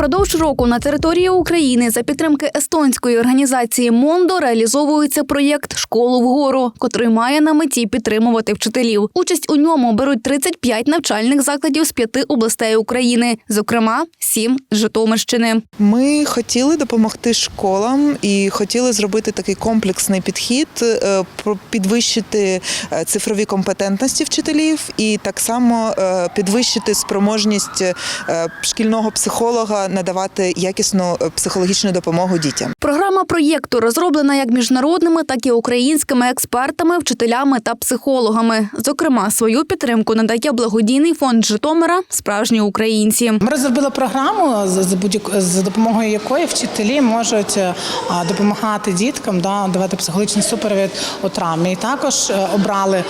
Впродовж року на території України за підтримки естонської організації Мондо реалізовується проєкт Школу вгору, котрий має на меті підтримувати вчителів. Участь у ньому беруть 35 навчальних закладів з п'яти областей України, зокрема сім з Житомирщини. Ми хотіли допомогти школам і хотіли зробити такий комплексний підхід, е, підвищити е, цифрові компетентності вчителів і так само е, підвищити спроможність шкільного психолога надавати якісну е, психологічну допомогу дітям. Програма проєкту розроблена як міжнародними, так і українськими експертами, вчителями та психологами. Зокрема, свою підтримку надає благодійний фонд Житомира Справжні українці. Ми розробили програму, за, будь-яко- за допомогою якої вчителі можуть е, допомагати діткам да, давати психологічний супровід у травмі. І також е, обрали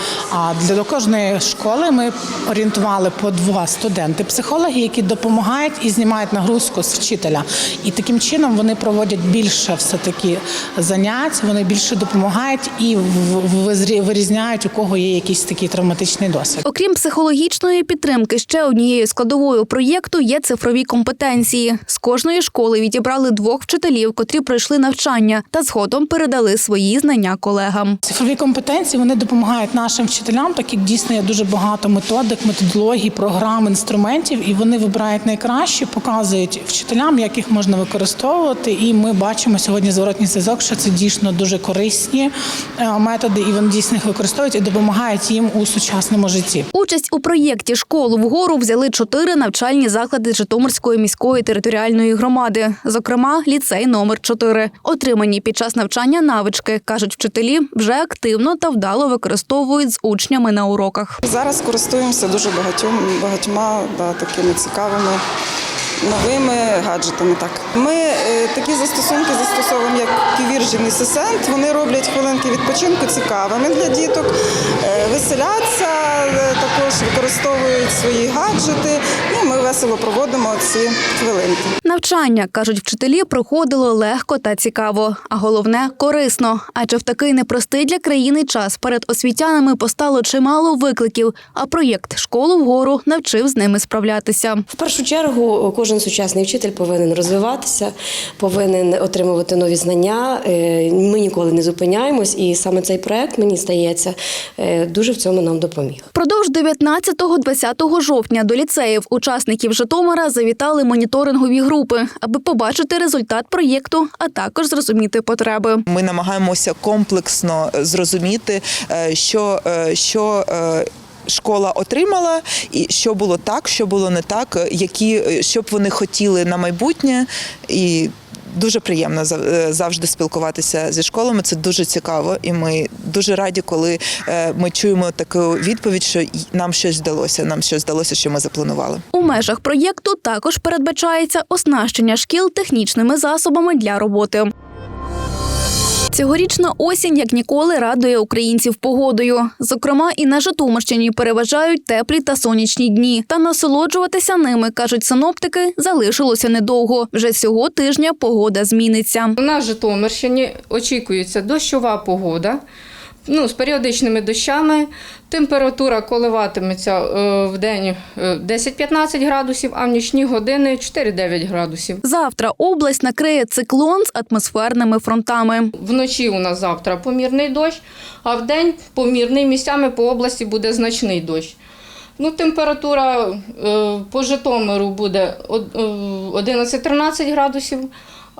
для кожної школи. Ми орієнтували по два студенти психологи, які допомагають і знімають нагрузку з вчителя. І таким чином вони проводять більше все таки занять, вони більше допомагають і вирізняють у кого є якийсь такий травматичний досвід. Окрім психологічної підтримки, ще однією складовою проєкту є цифрові компетенції. З кожної школи відібрали двох вчителів, котрі пройшли навчання та згодом передали свої знання колегам. Цифрові компетенції вони допомагають нашим вчителям, так як дійсно є дуже багато методик, методологій, програм, інструментів, і вони вибирають найкраще, показують вчителям, як їх можна використовувати. І ми бачимо сьогодні зворотній зв'язок, що це дійсно дуже корисні е, методи, і вони дійсно їх використовують і допомагають їм у сучасному житті. Участь у проєкті Школу вгору взяли чотири навчальні заклади Житомирської міської територіальної громади, зокрема ліцей номер 4 Отримані під час навчання навички, кажуть вчителі, вже активно та вдало використовують з учнями на уроках. Зараз користуємося дуже багатьом, багатьма да, такими цікавими новими гаджетами. Так. Ми е, такі застосунки застосовуємо, як Ківіржін і Сесент. Вони роблять хвилинки відпочинку цікавими для діток, е, веселяться, е, також використовують свої гаджети. І ми весело проводимо ці хвилинки. Навчання, кажуть вчителі, проходило легко та цікаво, а головне корисно. Адже в такий непростий для країни час перед освітянами постало чимало викликів. А проєкт Школу вгору навчив з ними справлятися. В першу чергу кожен сучасний вчитель повинен розвиватися, повинен отримувати нові знання. Е, Ми ніколи не зупиняємось, і саме цей проект, мені здається, е, дуже в цьому нам допоміг. Продовж 19-20 жовтня до ліцеїв учасників Житомира завітали моніторингові групи, аби побачити результат проєкту, а також зрозуміти потреби. Ми намагаємося комплексно зрозуміти, е, що, е, що е, Школа отримала, і що було так, що було не так, е, які щоб вони хотіли на майбутнє, і дуже приємно е, завжди спілкуватися зі школами. Це дуже цікаво, і ми дуже раді, коли е, ми чуємо таку відповідь, що нам щось вдалося. Нам щось вдалося, що ми запланували. У межах проєкту також передбачається оснащення шкіл технічними засобами для роботи. Цьогорічна осінь, як ніколи, радує українців погодою. Зокрема, і на Житомирщині переважають теплі та сонячні дні. Та насолоджуватися ними, кажуть синоптики, залишилося недовго. Вже цього тижня погода зміниться. У нас Житомирщині очікується дощова погода. Ну, з періодичними дощами температура коливатиметься е, в день е, 10-15 градусів, а в нічні години 4-9 градусів. Завтра область накриє циклон з атмосферними фронтами. Вночі у нас завтра помірний дощ, а в день помірний місцями по області буде значний дощ. Ну, температура е, по Житомиру буде е, 11-13 градусів,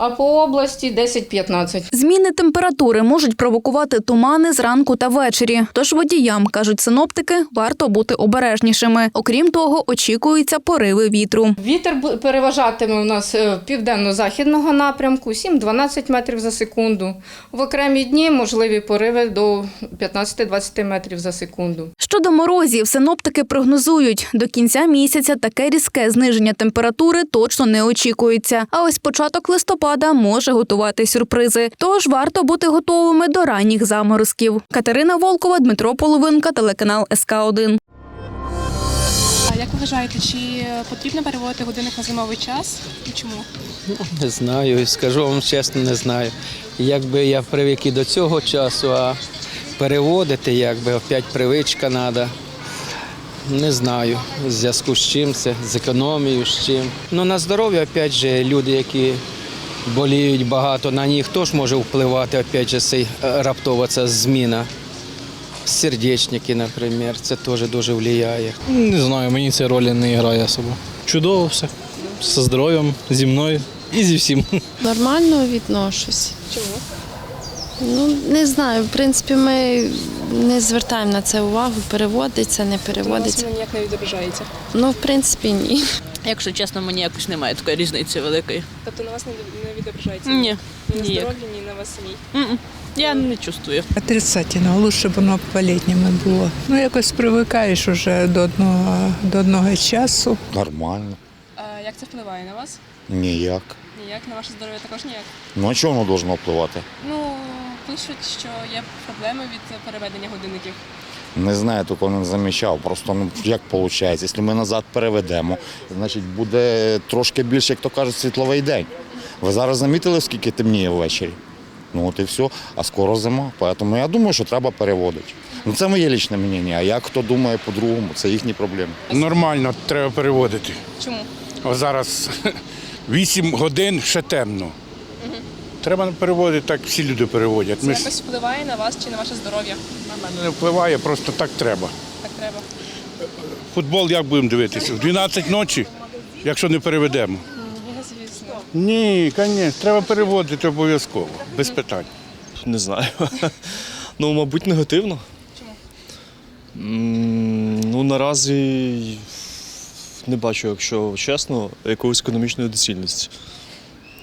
а по області 10-15. Зміни температури можуть провокувати тумани зранку та ввечері. Тож водіям, кажуть синоптики, варто бути обережнішими. Окрім того, очікуються пориви вітру. Вітер переважатиме у нас е, південно-західного напрямку 7-12 метрів за секунду. В окремі дні можливі пориви до 15-20 метрів за секунду. Щодо морозів, синоптики прогнозують, до кінця місяця таке різке зниження температури точно не очікується. А ось початок листопада може готувати сюрпризи. Тож варто бути готовими до ранніх заморозків. Катерина Волкова, Дмитро Половинка, телеканал СК 1 як ви вважаєте, чи потрібно переводити годинник на зимовий час і чому? Не знаю, скажу вам чесно, не знаю. Якби я привик і до цього часу, а переводити, якби опять привичка треба. Не знаю, в зв'язку з чим це, з економією, з чим. Ну на здоров'я, опять же, люди, які боліють багато, на них теж може впливати, опять же, цей е, раптова ця зміна. Сердечники, наприклад, це теж дуже впливає. Не знаю, мені ця роль не грає особо. Чудово все. Зі здоров'ям, зі мною і зі всім. Нормально відношусь. Чому? Ну, не знаю. В принципі, ми не звертаємо на це увагу, переводиться, не переводиться. воно ніяк не відображається. Ну, в принципі, ні. Якщо чесно, мені якось немає такої різниці великої. Тобто на вас не, відображається? Ні, Ні на ніяк. здоров'ї, ні на вас самій. М-м. Я не чувствую. Отрицательно, лучше б воно по-літньому було. Ну, якось привикаєш уже до одного, до одного часу. Нормально. А як це впливає на вас? Ніяк. Ніяк, на ваше здоров'я також ніяк. Ну а чого воно должно впливати? Ну, пишуть, що є проблеми від переведення годинників. Не знаю, такого не замічав. Просто ну як виходить, якщо ми назад переведемо, значить буде трошки більше, як то кажуть, світловий день. Ви зараз замітили, скільки темніє ввечері? Ну от і все. А скоро зима. Тому я думаю, що треба переводити. Ну це моє лічне мнення. А як хто думає по-другому, це їхні проблеми. Нормально, треба переводити. Чому? О, зараз 8 годин ще темно. Треба переводити, так всі люди переводять. Це Ми ж- якось впливає на вас чи на ваше здоров'я? на мене не впливає, просто так треба. Так треба. Футбол як будемо дивитися? В 12 ночі, якщо не переведемо. Ні, звісно. Ні, звісно, треба переводити обов'язково, без питань. Не знаю. Ну, мабуть, негативно. Чому? Ну, наразі не бачу, якщо чесно, якоїсь економічної доцільності.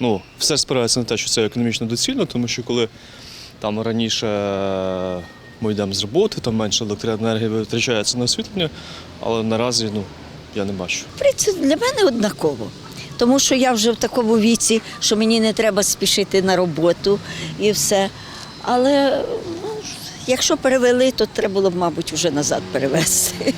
Ну, все спирається на те, що це економічно доцільно, тому що коли там раніше ми йдемо з роботи, там менше електроенергії витрачається на освітлення, але наразі ну, я не бачу. Це для мене однаково. Тому що я вже в такому віці, що мені не треба спішити на роботу і все. Але ну, якщо перевели, то треба було б, мабуть, вже назад перевезти.